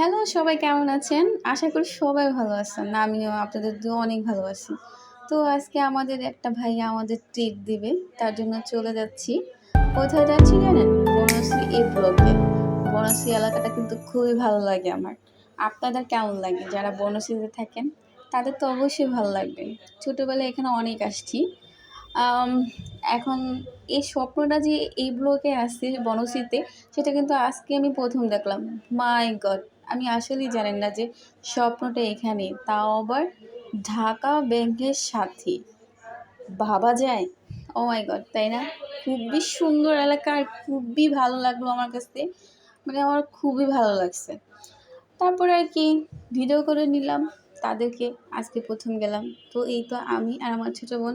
Hello সবাই কেমন আছেন? আশা করি সবাই ভালো আছেন। আমিও আপনাদের দিয়ে অনেক ভালো আছি। তো আজকে আমাদের একটা ভাইয়া আমাদের ট্রিট দিবে, তার জন্য চলে যাচ্ছি। কোথায় যাচ্ছি জানেন? বনশ্রী এই ব্লকে। বনশ্রী এলাকাটা কিন্তু খুবই ভালো লাগে আমার। আপনাদের কেমন লাগে? যারা বনশ্রীতে থাকেন, তাদের তো অবশ্যই ভালো লাগবে। ছোটোবেলায় এখানে অনেক আসছি। এখন এই স্বপ্নটা যে এই ব্লকে আসছে, বনশ্রীতে, সেটা কিন্তু আজকে আমি প্রথম দেখলাম। মাই গড আমি আসলেই জানেন না যে স্বপ্নটা এখানে, তাও আবার ঢাকা ব্যাংকের সাথে। ভাবা যায়? ও মাই গড তাই না? খুবই সুন্দর এলাকা আর খুবই ভালো লাগল আমার কাছে। মানে আমার খুবই ভালো লাগছে। তারপরে আর কি ভিডিও করে নিলাম, তাদেরকে আজকে প্রথম গেলাম। তো এই তো আমি আর আমার ছোটো বোন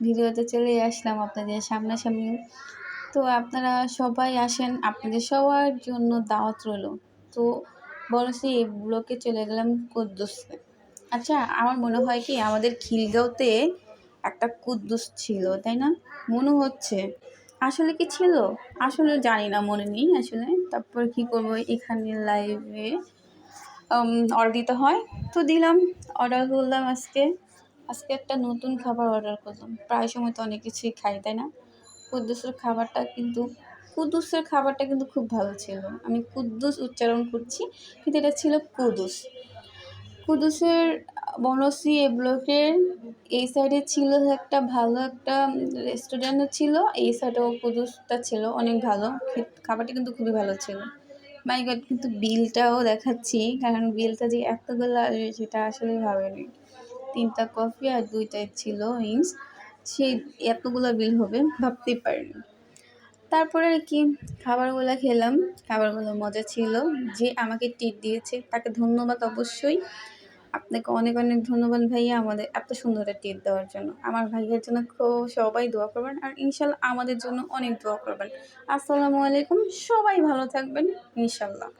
ভিডিওতে চলে আসলাম আপনাদের সামনাসামনি। তো আপনারা সবাই আসেন, আপনাদের সবার জন্য দাওয়াত রইল। তো বলছি এই ব্লকে চলে গেলাম কুদ্দুসে আচ্ছা আমার মনে হয় কি আমাদের খিলগাঁওতে একটা কুদ্দুস ছিল, তাই না? মনে হচ্ছে। আসলে কি ছিল? আসলে জানি না, মনে নেই আসলে। তারপর কি করব? এখানে লাইভে অর্ডার দিতে হয়। তো দিলাম অর্ডার করলাম আজকে। আজকে একটা নতুন খাবার অর্ডার করলাম। প্রায় সময় তো অনেক কিছুই খাই, তাই না? কুদ্দুসের খাবারটা কিন্তু কুদ্দুসের খাবারটা কিন্তু খুব ভালো ছিল। আমি কুদ্দুস উচ্চারণ করছি, কিন্তু এটা ছিল কুদুস কুদুসের বনশ্রী এ ব্লকের এই সাইডে ছিল একটা ভালো একটা রেস্টুরেন্টও ছিল, এই সাইডেও কুদুসটা ছিল, অনেক ভালো। খাবারটা কিন্তু খুবই ভালো ছিল। মাই কিন্তু বিলটাও দেখাচ্ছি, কারণ বিলটা যে এতগুলো আসবে সেটা আসলে ভাবেনি। তিনটা কফি আর দুইটাই ছিল উইংস সেই এতগুলো বিল হবে, ভাবতেই পারিনি। তারপরে আর কি, খাবারগুলো খেলাম। খাবারগুলো মজা ছিল। যে আমাকে টিপ দিয়েছে, তাকে ধন্যবাদ অবশ্যই। আপনাকে অনেক অনেক ধন্যবাদ ভাইয়া আমাদের এত সুন্দর টিট দেওয়ার জন্য। আমার ভাইয়ের জন্য খুব সবাই দোয়া করবেন আর ইনশাল্লাহ আমাদের জন্য অনেক দোয়া করবেন। আসসালামু আলাইকুম, সবাই ভালো থাকবেন, ইনশাল্লাহ।